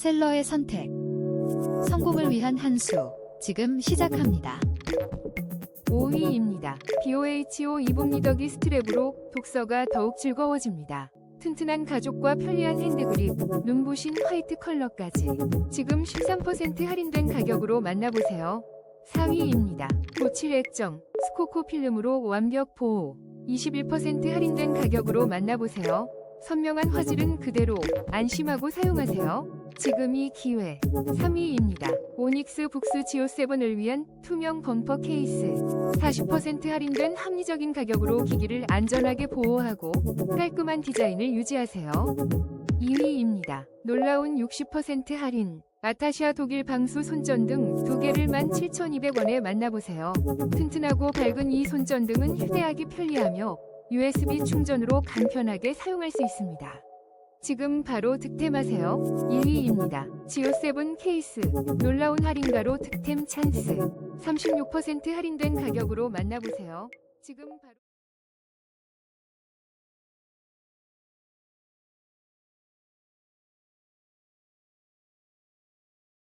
셀러의 선택. 성공을 위한 한 수. 지금 시작합니다. 5위입니다. BOHO 이북 리더기 스트랩으로 독서가 더욱 즐거워집니다. 튼튼한 가죽과 편리한 핸드그립, 눈부신 화이트 컬러까지 지금 13% 할인된 가격으로 만나보세요. 4위입니다. 보칠 액정, 스코코 필름으로 완벽 보호, 21% 할인된 가격으로 만나보세요. 선명한 화질은 그대로 안심하고 사용하세요. 지금이 기회. 3위입니다. 오닉스 북스 지오7을 위한 투명 범퍼 케이스. 40% 할인된 합리적인 가격으로 기기를 안전하게 보호하고 깔끔한 디자인을 유지하세요. 2위입니다. 놀라운 60% 할인. 아타시아 독일 방수 손전등 두 개를 17,200원에 만나보세요. 튼튼하고 밝은 이 손전등은 휴대하기 편리하며 USB 충전으로 간편하게 사용할 수 있습니다. 지금 바로 득템하세요. 1위입니다. 지오7 케이스. 놀라운 할인가로 득템 찬스. 36% 할인된 가격으로 만나보세요. 지금 바로